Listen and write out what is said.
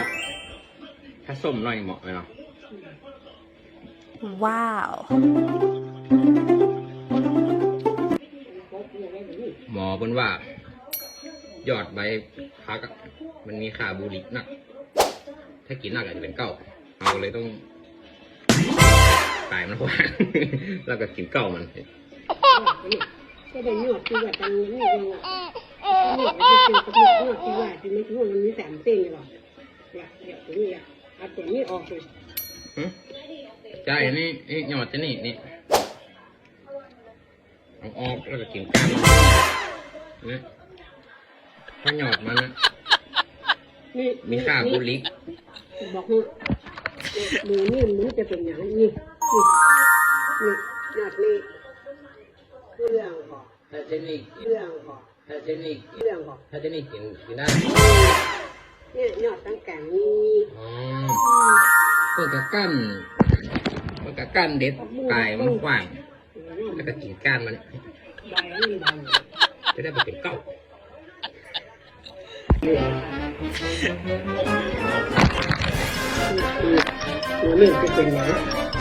นาะถ้าส้มหน่อยเหมาะไหมเนาะว้าว หมอเพิ่นว่า ยอดใบพักอะมันมีค่าบูริกนัก ถ้ากินนักอาจจะเป็นเก้าเราเลยต้องตายมันกว่า แล้วก็กินเก้ามันก็ได้นวดที่ว่าตอนนี้นี่เองอะนวดไปเจอกับนวดที่ว่าที่ไม่นวดมันมีสามเส้นหรอก เนี่ยเดี๋ยวตัวนี้อะเอาตัวนี้ออกเลยหึใช่นี่นี่หยอดจะนี่นี่เอาออกแล้วก็กินก้านมันนี่ถ้าหยอดมันนะนี่มีค่าบูริกบอกให้มือนี่มันจะเป็นอย่างนี้นี่นี่นี่นวดนี่เรื่องก่อนถ้าเจนี่เรื่องก่อนถ้าเจนี่เรื่องก่อนถ้าเจนี่กินกินได้เนี่ ยนวดตั้งแต่นี้อ๋อเปิดกระกั้นเปิดกระกั้นเด็ดปลายมันกว้างแล้วก็กินก้านมัน จะได้ไปเป็นเก้าหนูนี่จะเป็นอย่าง